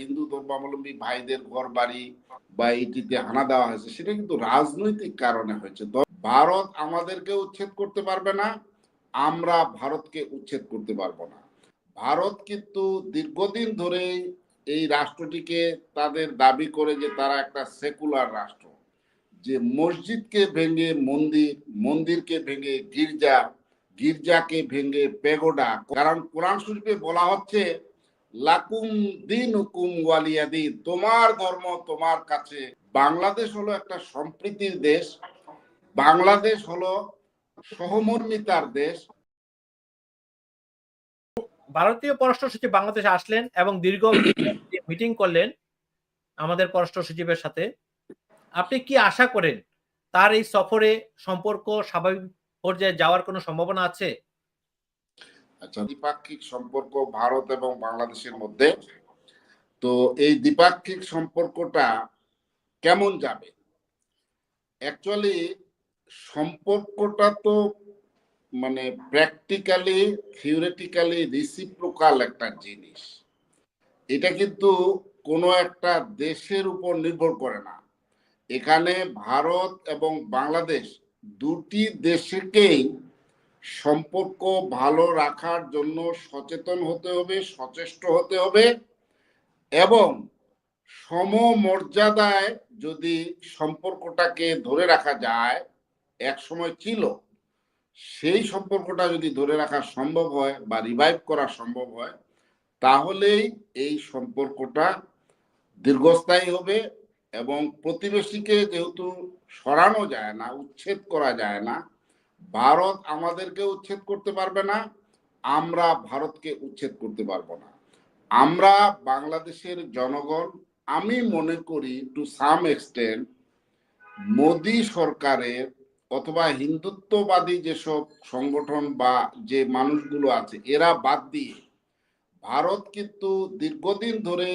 হিন্দু ধর্মাবলম্বী ভাইদের ঘর বাড়ি বা এইটিতে হানা দেওয়া হয়েছে, সেটা কিন্তু রাজনৈতিক কারণে হয়েছে। ভারত আমাদেরকে উচ্ছেদ করতে পারবে না, আমরা ভারতকে উচ্ছেদ করতে পারব না। ভারত কিন্তু দীর্ঘদিন ধরে এই রাষ্ট্রটিকে তাদের দাবি করে যে তারা একটা সেকুলার রাষ্ট্র, যে মসজিদকে ভেঙে মন্দির, মন্দিরকে ভেঙে গির্জা, গির্জাকে ভেঙে পেগোডা কারণ কোরআন শরীফে বলা হচ্ছে লাকুম দিন হুকুম ওয়ালিয়াদি, তোমার ধর্ম তোমার কাছে। বাংলাদেশ হলো একটা সম্প্রীতির দেশ, বাংলাদেশ হলো সহমর্মিতার দেশ। ভারতীয় পররাষ্ট্র সচিব বাংলাদেশে আসলেন এবং দীর্ঘ মিটিং করলেন আমাদের পররাষ্ট্র সচিবের সাথে। আপনি কি আশা করেন তার এই সফরে সম্পর্ক স্বাভাবিক পর্যায়ে যাওয়ার কোনো সম্ভাবনা আছে? আচ্ছা দ্বিপাক্ষিক সম্পর্ক ভারত এবং বাংলাদেশের মধ্যে। তো এই দ্বিপাক্ষিক সম্পর্কটা কেমন যাবে? অ্যাকচুয়ালি সম্পর্কটা তো মানে প্র্যাকটিক্যালি থিওরিটিক্যালি রিসিপ্রোকাল একটা জিনিস। এটা কিন্তু কোনো একটা দেশের উপর নির্ভর করে না। এখানে ভারত এবং বাংলাদেশ দুটি দেশকেই সম্পর্ক ভালো রাখার জন্য সচেতন হতে হবে, সচেষ্ট হতে হবে এবং সমমর্যাদায় যদি সম্পর্কটাকে ধরে রাখা যায় এক সময় ছিল, সেই সম্পর্কটা যদি ধরে রাখা সম্ভব হয় বা রিভাইভ করা সম্ভব হয়, তাহলেই এই সম্পর্কটা দীর্ঘস্থায়ী হবে এবং প্রতিবেশীকে যেহেতু সরানো যায় না, উচ্ছেদ করা যায় না ভারত আমাদেরকে উচ্ছেদ করতে পারবে না, আমরা ভারতকে উচ্ছেদ করতে পারব না। আমরা বাংলাদেশের জনগণ, আমি মনে করি টু সাম এক্সটেন্ট মোদি সরকারের অথবা হিন্দুত্ববাদী যেসব সংগঠন বা যে মানুষগুলো আছে, এরা বাদ দিয়ে ভারত কিন্তু দীর্ঘদিন ধরে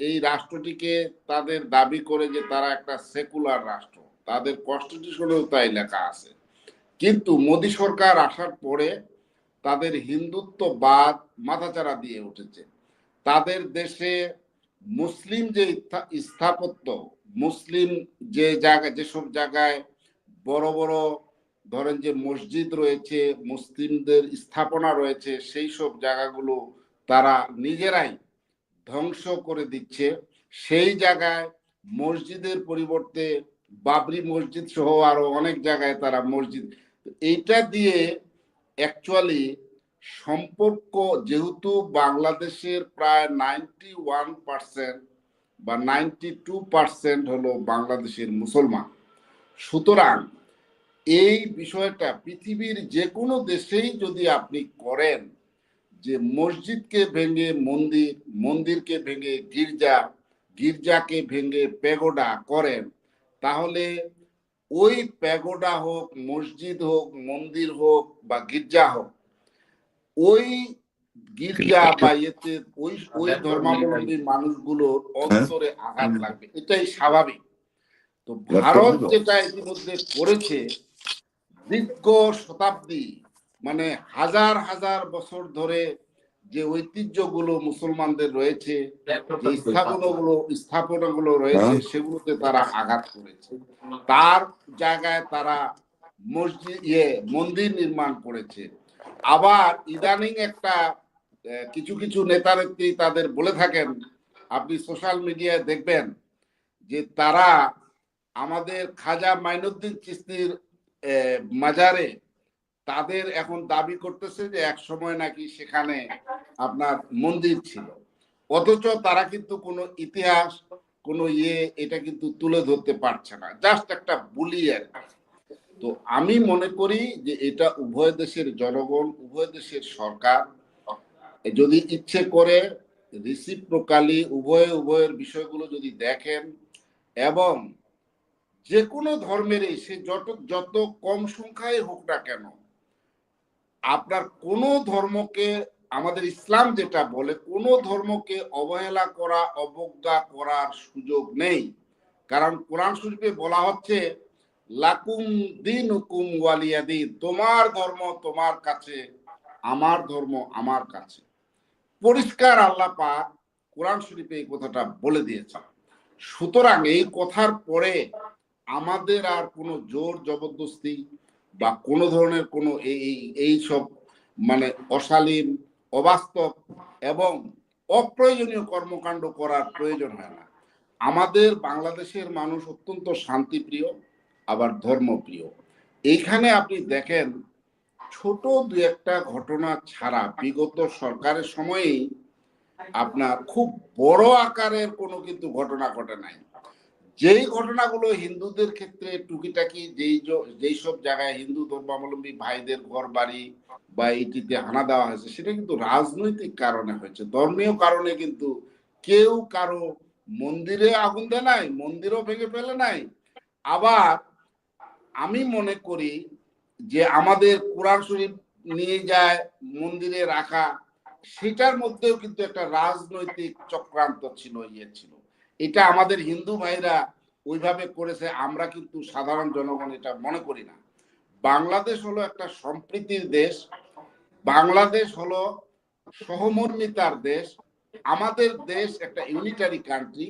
এই রাষ্ট্রটিকে তাদের দাবি করে যে তারা একটা সেকুলার রাষ্ট্র, তাদের কনস্টিটিউশনেও তাই লেখা আছে। কিন্তু মোদী সরকার আসার পরে তাদের হিন্দুত্ববাদ মাথাচাড়া দিয়ে উঠেছে। তাদের দেশে মুসলিম যে স্থাপত্য, মুসলিম যে জায়গা, যেসব জায়গায় বড় বড় ধরেন যে মসজিদ রয়েছে, মুসলিমদের স্থাপনা রয়েছে, সেই সব জায়গাগুলো তারা নিজেরাই ধ্বংস করে দিচ্ছে। সেই জায়গায় মসজিদের পরিবর্তে বাবরি মসজিদ সহ আরও অনেক জায়গায় তারা মসজিদ এইটা দিয়ে অ্যাকচুয়ালি সম্পর্ক যেহেতু বাংলাদেশের প্রায় নাইনটি ওয়ান পার্সেন্ট বা নাইনটি টু পার্সেন্ট হলো বাংলাদেশের মুসলমান। সুতরাং এই বিষয়টা পৃথিবীর যে কোনো দেশেই যদি আপনি করেন যে মসজিদকে ভেঙে মন্দির, মন্দিরকে ভেঙে গির্জা, গির্জাকে ভেঙে পেগোডা করেন, তাহলে ওই প্যাগোডা হোক মসজিদ হোক মন্দির হোক বা গির্জা হোক ওই গির্জা বা এতে ওই ওই ধর্মাবলম্বী মানুষগুলোর অন্তরে আঘাত লাগবে। এটাই স্বাভাবিক। তো ভারত যেটা ইতিমধ্যে করেছে দীর্ঘ শতাব্দী মানে হাজার হাজার বছর ধরে যে ঐতিহ্যগুলো মুসলমানদের রয়েছে স্থাপনাগুলো স্থাপনাগুলো রয়েছে সেগুলোতে তারা আঘাত করেছে। তার জায়গায় তারা মসজিদ ইয়ে মন্দির নির্মাণ করেছে। আবার ইদানিং একটা কিছু কিছু নেতা নেত্রী তাদের বলে থাকেন আপনি সোশ্যাল মিডিয়ায় দেখবেন যে তারা আমাদের খাজা মাইনুদ্দিন চিস্তির মাজারে তাদের এখন দাবি করতেছে যে এক সময় নাকি সেখানে আপনার মন্দির ছিল। অথচ তারা কিন্তু কোনো ইতিহাস, কোনো ইয়ে এটা কিন্তু তুলে ধরতে পারছে না। জাস্ট একটা বুলি আর তো আমি মনে করি যে এটা উভয় দেশের জনগণ, উভয় দেশের সরকার, যদি ইচ্ছে করে রিসিপ্রোকালি উভয় উভয়ের বিষয়গুলো যদি দেখেন এবং যে কোনো ধর্মেরই সে যত যত কম সংখ্যায় হোক না কেন আপনার কোনো ধর্মকে, আমাদের ইসলাম যেটা বলে, কোনো ধর্মকে অবহেলা করা, অবজ্ঞা করার সুযোগ নেই। কারণ কোরআন শরীফে বলা হচ্ছে, লাকুম দিন হুকুম ওয়ালিয়াদি, তোমার ধর্ম তোমার কাছে, আমার ধর্ম আমার কাছে। পরিষ্কার আল্লাহ পাক কোরআন শরীফে এই কথাটা বলে দিয়েছে সুতরাং এই কথার পরে আমাদের আর কোনো জোর জবরদস্তি বা কোনো ধরনের কোনো এই, এই- সব মানে অশালীন, অবাস্তব এবং অপ্রয়োজনীয় কর্মকাণ্ড করার প্রয়োজন হয় না। আমাদের বাংলাদেশের মানুষ অত্যন্ত শান্তিপ্রিয়, আবার ধর্মপ্রিয়। এইখানে আপনি দেখেন, ছোট দু একটা ঘটনা ছাড়া বিগত সরকারের সময়েই আপনার খুব বড় আকারের কোনো কিন্তু ঘটনা ঘটে নাই। যেই ঘটনাগুলো হিন্দুদের ক্ষেত্রে টুকিটাকি, যেই যেই সব জায়গায় হিন্দু ধর্মাবলম্বী ভাইদের ঘর বাড়ি বা এইটিতে হানা দেওয়া হয়েছে, সেটা কিন্তু রাজনৈতিক কারণে হয়েছে। ধর্মীয় কারণে কিন্তু কেউ কারও মন্দিরে আগুন দেয় নাই, মন্দিরও ভেঙে ফেলে নাই। আবার আমি মনে করি যে আমাদের কোরআন শরীফ নিয়ে যায় মন্দিরে রাখা, সেটার মধ্যেও কিন্তু একটা রাজনৈতিক চক্রান্ত ছিল ইয়ে ছিল। এটা আমাদের হিন্দু ভাইরা ওইভাবে করেছে, আমরা কিন্তু সাধারণ জনগণ এটা মনে করি না। বাংলাদেশ হলো একটা সম্প্রীতির দেশ, বাংলাদেশ হলো সহমর্মিতার দেশ, আমাদের দেশ একটা ইউনিটারি কান্ট্রি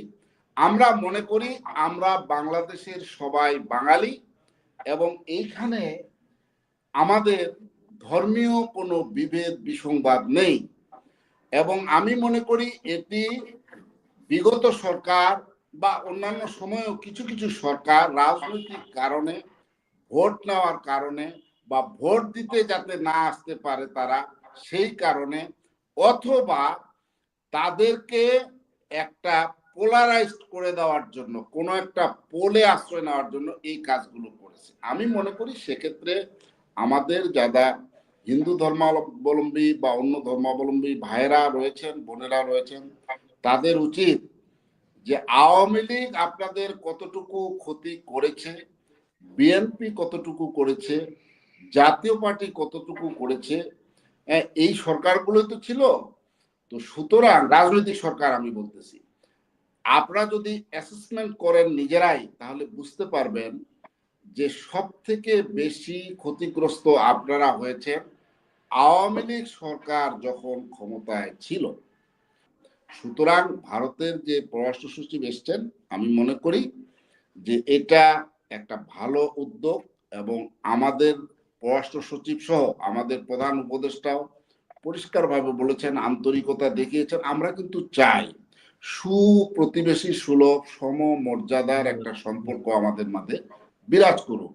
আমরা মনে করি আমরা বাংলাদেশের সবাই বাঙালি এবং এইখানে আমাদের ধর্মীয় কোনো বিভেদ, বিসংবাদ নেই। এবং আমি মনে করি এটি বিগত সরকার বা অন্যান্য সময়েও কিছু কিছু সরকার রাজনৈতিক কারণে ভোট নেওয়ার কারণে বা ভোট দিতে যাতে না আসতে পারে তারা, সেই কারণে অথবা তাদেরকে একটা পোলারাইজড করে দেওয়ার জন্য, কোনো একটা পোলে আশ্রয় নেওয়ার জন্য এই কাজগুলো করেছে। আমি মনে করি সেক্ষেত্রে আমাদের যারা হিন্দু ধর্মাবলম্বী বা অন্য ধর্মাবলম্বী ভাইয়েরা রয়েছেন, বোনেরা রয়েছেন তাদের উচিত যে আওয়ামী লীগ আপনাদের কতটুকু ক্ষতি করেছে বিএনপি কতটুকু করেছে, জাতীয় পার্টি কতটুকু করেছে এই সরকারগুলো তো ছিল। তো সুতরাং রাজনৈতিক সরকার আমি বলতেছি, আপনারা যদি অ্যাসেসমেন্ট করেন নিজেরাই, তাহলে বুঝতে পারবেন যে সব থেকে বেশি ক্ষতিগ্রস্ত আপনারা হয়েছে আওয়ামী লীগ সরকার যখন ক্ষমতায় ছিল। সুতরাং ভারতের যে পররাষ্ট্র সচিব এসছেন, আমি মনে করি যে এটা একটা ভালো উদ্যোগ এবং আমাদের পররাষ্ট্র সচিব সহ আমাদের প্রধান উপদেষ্টাও পরিষ্কারভাবে বলেছেন, আন্তরিকতা দেখিয়েছেন। আমরা কিন্তু চাই সুপ্রতিবেশী সুলভ, সমমর্যাদার একটা সম্পর্ক আমাদের মাঝে বিরাজ করুক।